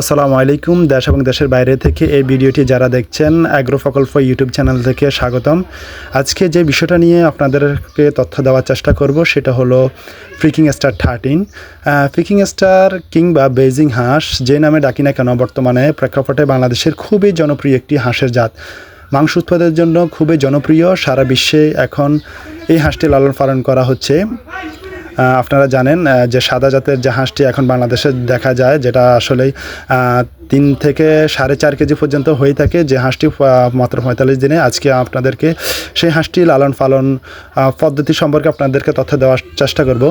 আসসালামু আলাইকুম, দেশ এবং দেশের বাইরে থেকে এই ভিডিওটি যারা দেখছেন অ্যাগ্রো প্রকল্প ইউটিউব চ্যানেল থেকে স্বাগতম। আজকে যে বিষয়টা নিয়ে আপনাদেরকে তথ্য দেওয়ার চেষ্টা করব, সেটা হলো freaking star thirteen freaking star কিংবা বেজিং হাঁস, যে নামে ডাকি না কেন, বর্তমানে প্রেক্ষাপটে বাংলাদেশের খুবই জনপ্রিয় একটি হাঁসের জাত। মাংস উৎপাদনের জন্য খুবই জনপ্রিয়, সারা বিশ্বে এখন এই হাঁসটি লালন পালন করা হচ্ছে। আপনারা জানেন যে সাদা জাতের যে হাঁসটি এখন বাংলাদেশে দেখা যায়, যেটা আসলেই তিন থেকে সাড়ে চার কেজি পর্যন্ত হয়ে থাকে, যে হাঁসটি মাত্র পঁয়তাল্লিশ দিনে। আজকে আপনাদেরকে সেই হাঁসটি লালন পালন পদ্ধতি সম্পর্কে আপনাদেরকে তথ্য দেওয়ার চেষ্টা করব।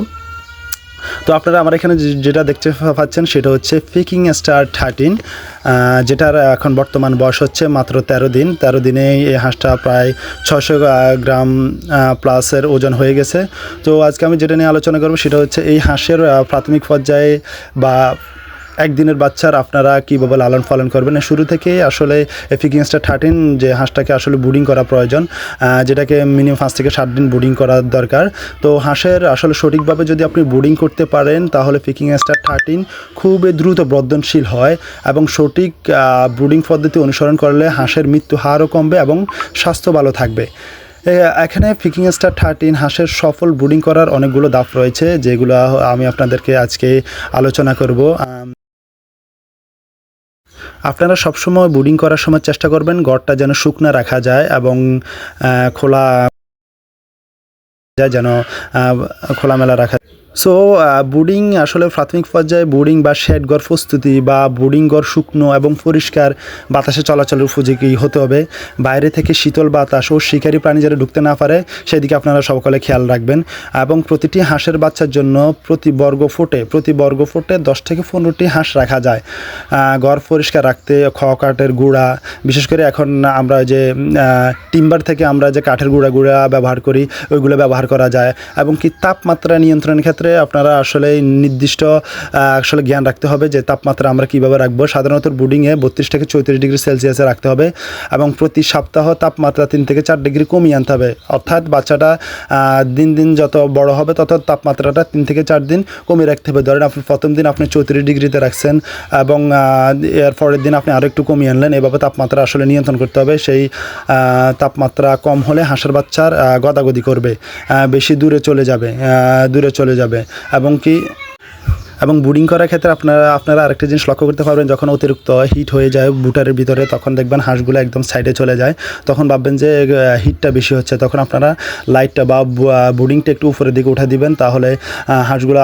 তো আপনারা আমার এখানে যেটা দেখতে পাচ্ছেন সেটা হচ্ছে ফিকিং স্টার থার্টিন যেটার এখন বর্তমান বয়স হচ্ছে মাত্র তেরো দিন। ১৩ দিনে এই হাঁসটা প্রায় ছশো গ্রাম প্লাসের ওজন হয়ে গেছে। তো আজকে আমি যেটা নিয়ে আলোচনা করব সেটা হচ্ছে এই হাঁসের প্রাথমিক পর্যায়ে বা একদিনের বাচ্চার আপনারা কীভাবে লালন পালন করবেন? শুরু থেকেই আসলে এফিকিংসটা থার্টিন যে হাঁসটাকে আসলে বুডিং করা প্রয়োজন যেটাকে মিনিমাম পাঁচ থেকে সাত দিন বুডিং করা দরকার। তো হাঁসের আসলে সঠিকভাবে যদি আপনি বুডিং করতে পারেন, তাহলে ফিকিং স্টার থার্টিন খুবই দ্রুত বর্ধনশীল হয় এবং সঠিক ব্রুডিং পদ্ধতি অনুসরণ করলে হাঁসের মৃত্যু হারও কমবে এবং স্বাস্থ্য ভালো থাকবে। এখানে ফিকিং স্টার থার্টিন হাঁসের সফল ব্রুডিং করার অনেকগুলো দাপ রয়েছে, যেগুলো আমি আপনাদেরকে আজকে আলোচনা করব। আপনারা সবসময় বোর্ডিং করার সময় চেষ্টা করবেন গড়টা যেন শুকনো রাখা যায় এবং খোলা যেন খোলামেলা রাখা সো বোর্ডিং আসলে প্রাথমিক পর্যায়ে বুডিং বা শেড ঘর প্রস্তুতি বা বোর্ডিং ঘর শুকনো এবং পরিষ্কার বাতাসে চলাচলের উপযোগী হতে হবে। বাইরে থেকে শীতল বাতাস ও শিকারী প্রাণী যারা ঢুকতে না পারে, সেদিকে আপনারা সকলে খেয়াল রাখবেন। এবং প্রতিটি হাঁসের বাচ্চার জন্য প্রতি বর্গ ফুটে, প্রতি বর্গ ফুটে দশ থেকে পনেরোটি হাঁস রাখা যায়। ঘর পরিষ্কার রাখতে খড় কাঠের গুঁড়া, বিশেষ করে এখন আমরা যে টিম্বার থেকে আমরা যে কাঠের গুঁড়া গুঁড়া ব্যবহার করি, ওইগুলো ব্যবহার করা যায়। এবং কি তাপমাত্রা নিয়ন্ত্রণের ক্ষেত্রে আপনারা আসলে নির্দিষ্ট আসলে জ্ঞান রাখতে হবে যে তাপমাত্রা আমরা কীভাবে রাখব। সাধারণত বুডিংয়ে বত্রিশ থেকে চৌত্রিশ ডিগ্রি সেলসিয়াসে রাখতে হবে এবং প্রতি সপ্তাহ তাপমাত্রা তিন থেকে চার ডিগ্রি কমিয়ে আনতে হবে। অর্থাৎ বাচ্চাটা দিন দিন যত বড় হবে তত তাপমাত্রাটা তিন থেকে চার দিন কমিয়ে রাখতে হবে। ধরেন আপনি প্রথম দিন আপনি চৌত্রিশ ডিগ্রিতে রাখছেন এবং এর পরের দিন আপনি আরও একটু কমিয়ে আনলেন, এভাবে তাপমাত্রা আসলে নিয়ন্ত্রণ করতে হবে। সেই তাপমাত্রা কম হলে হাঁসের বাচ্চার গদাগদি করবে বেশি দূরে চলে যাবে দূরে চলে যাবে। এবং কি, এবং বুডিং করার ক্ষেত্রে আপনারা আপনারা আরেকটা জিনিস লক্ষ্য করতে পারবেন, যখন অতিরিক্ত হিট হয়ে যায় বুটারের ভিতরে, তখন দেখবেন হাঁসগুলো একদম সাইডে চলে যায়। তখন ভাববেন যে হিটটা বেশি হচ্ছে। তখন আপনারা লাইটটা বা বুডিংটা একটু উপরের দিকে উঠে দিবেন, তাহলে হাঁসগুলো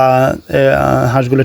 হাঁসগুলো